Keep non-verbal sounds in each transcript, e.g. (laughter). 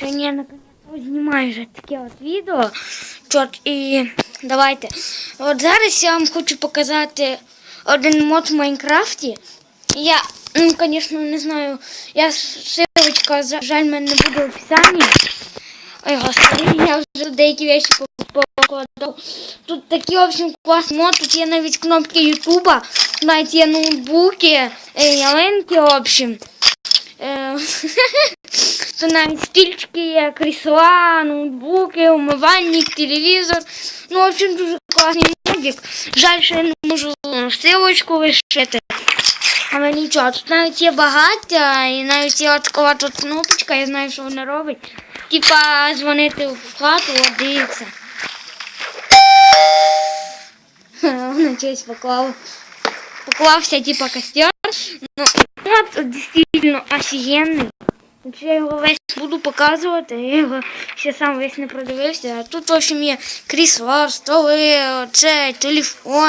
Сьогодні я наконец знімаю вже таке от відео. Чорт, і давайте. От зараз я вам хочу показати один мод в Майнкрафті. Я, ну, звісно, не знаю. Я силочка, жаль, мене не буде в. Ой, господи, я вже деякі речі по- покладав. Тут такий, в общем, класний мод. Тут є навіть кнопки Ютуба, навіть є ноутбуки, е, ялинки, в общем. (laughs) Тут навіть стільчики є, крісла, ноутбуки, умивальник, телевізор. Ну, в общем, дуже класний модик. Жаль, що я не можу силочку лишити. Але нічого, тут навіть є багаття, і навіть є така тут кнопочка, я знаю, що вона робить. Типа дзвонити в хату, от дивіться. Вона щось поклала. Поклався, типа, костер. Ну, от дійсно офігенний. Я його весь буду показувати, я його ще сам весь не продивився. Тут, в общем, є крісла, столи, оце, телефон.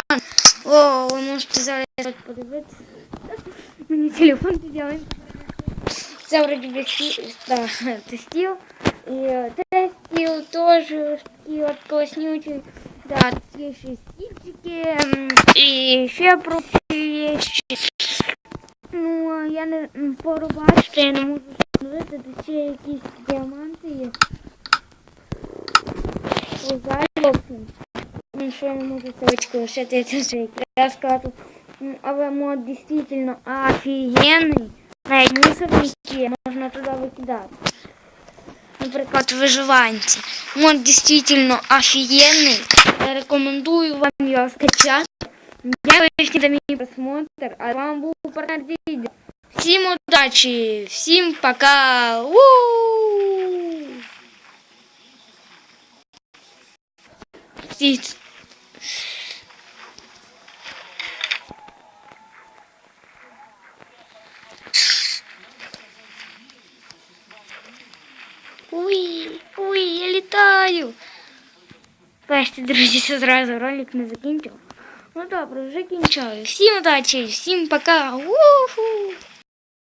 О, ви можете зараз подивитися. Мені телефон підняли. Це вроді би стіл. І це стіл теж такий от класнючий. Да, є ще стільчики м, і ще прочі вещи. Ну, я не м, порубачте, я не можу встановити, тут ще якісь діаманти є. Узай, в общем. Ну, що я не можу ссылочку лишити, це вже якраз сказати. М, Але мод дійсно офігенний. Навіть мусорники можна туди викидати. Наприклад, виживанці. Мод дійсно офігенний. Я рекомендую вам його скачати. Дякую за мій просмотр, а вам був партнер Дідя. Всім удачі, всім пока. у Всі- Уй, уй, я літаю. Бачите, друзі, це зразу ролик не закінчив. Ну добре, вже кінчаю. Всім удачі, всім пока. Уху!